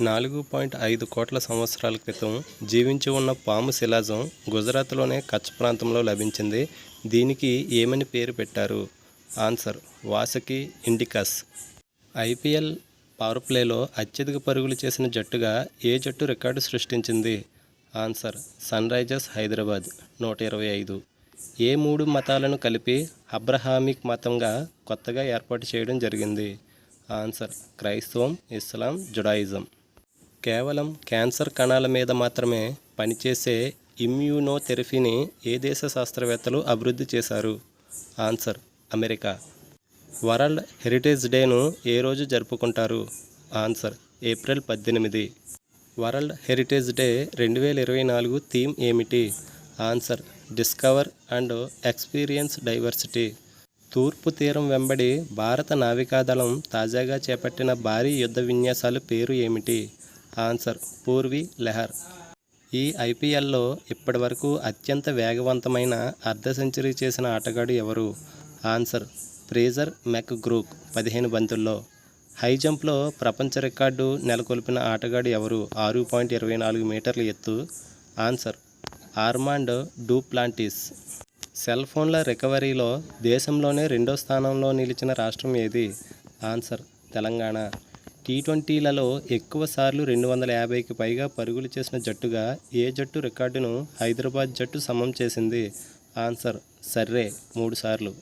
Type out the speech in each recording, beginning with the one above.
నాలుగు పాయింట్ ఐదు కోట్ల సంవత్సరాల క్రితం జీవించి ఉన్న పాము శిలాజం గుజరాత్లోనే కచ్ ప్రాంతంలో లభించింది. దీనికి ఏమని పేరు పెట్టారు? Answer Vasuki indicus. IPL power ప్లేలో అత్యధిక పరుగులు చేసిన జట్టుగా ఏ జట్టు రికార్డు సృష్టించింది? ఆన్సర్ సన్ రైజర్స్ హైదరాబాద్ నూట ఇరవై ఐదు. ఏ మూడు మతాలను కలిపి అబ్రహామిక్ మతంగా కొత్తగా ఏర్పాటు చేయడం జరిగింది? ఆన్సర్ క్రైస్తవం ఇస్లాం జుడాయిజం. కేవలం క్యాన్సర్ కణాల మీద మాత్రమే పనిచేసే ఇమ్యూనోథెరపీని ఏ దేశ శాస్త్రవేత్తలు అభివృద్ధి చేశారు? Answer America. వరల్డ్ హెరిటేజ్ డేను ఏ రోజు జరుపుకుంటారు? ఆన్సర్ ఏప్రిల్ పద్దెనిమిది. వరల్డ్ హెరిటేజ్ డే రెండు వేల ఇరవై నాలుగు థీమ్ ఏమిటి? Answer discover and experience diversity. తూర్పు తీరం వెంబడి భారత నావికాదళం తాజాగా చేపట్టిన భారీ యుద్ధ విన్యాసాల పేరు ఏమిటి? ఆన్సర్ పూర్వీ లెహర్. ఈ ఐపీఎల్లో ఇప్పటివరకు అత్యంత వేగవంతమైన అర్ధ సెంచరీ చేసిన ఆటగాడు ఎవరు? ఆన్సర్ ఫ్రేజర్ మెక్ గ్రూక్ పదిహేను బంతుల్లో. హై జంప్లో ప్రపంచ రికార్డు నెలకొల్పిన ఆటగాడు ఎవరు? ఆరు పాయింట్ ఇరవై నాలుగు మీటర్ల ఎత్తు. Answer armed డూప్లాంటిస్. సెల్ ఫోన్ల రికవరీలో దేశంలోనే రెండో స్థానంలో నిలిచిన రాష్ట్రం ఏది? ఆన్సర్ తెలంగాణ. టీ ట్వంటీలలో ఎక్కువ సార్లు రెండు వందల యాభైకి పైగా పరుగులు చేసిన జట్టుగా ఏ జట్టు రికార్డును హైదరాబాద్ జట్టు సమం చేసింది? ఆన్సర్ సర్రే మూడు సార్లు.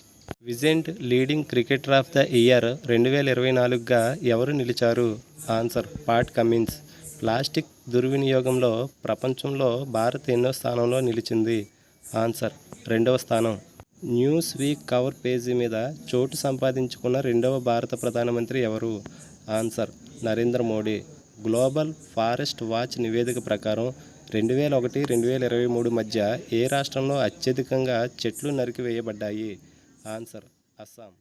విజెంట్ leading cricketer of the year రెండు వేల ఇరవై నాలుగుగా ఎవరు నిలిచారు? Answer Pat Cummins. ప్లాస్టిక్ దుర్వినియోగంలో ప్రపంచంలో భారత్ ఎన్నో స్థానంలో నిలిచింది. ఆన్సర్ రెండవ స్థానం. న్యూస్ వీక్ కవర్ పేజీ మీద చోటు సంపాదించుకున్న రెండవ భారత ప్రధానమంత్రి ఎవరు? Answer Narendra Modi. Global forest watch నివేదిక ప్రకారం రెండు వేల ఒకటి రెండు వేల ఇరవై మూడు మధ్య ఏ రాష్ట్రంలో అత్యధికంగా చెట్లు నరికివేయబడ్డాయి? ఆన్సర్ అస్సాం.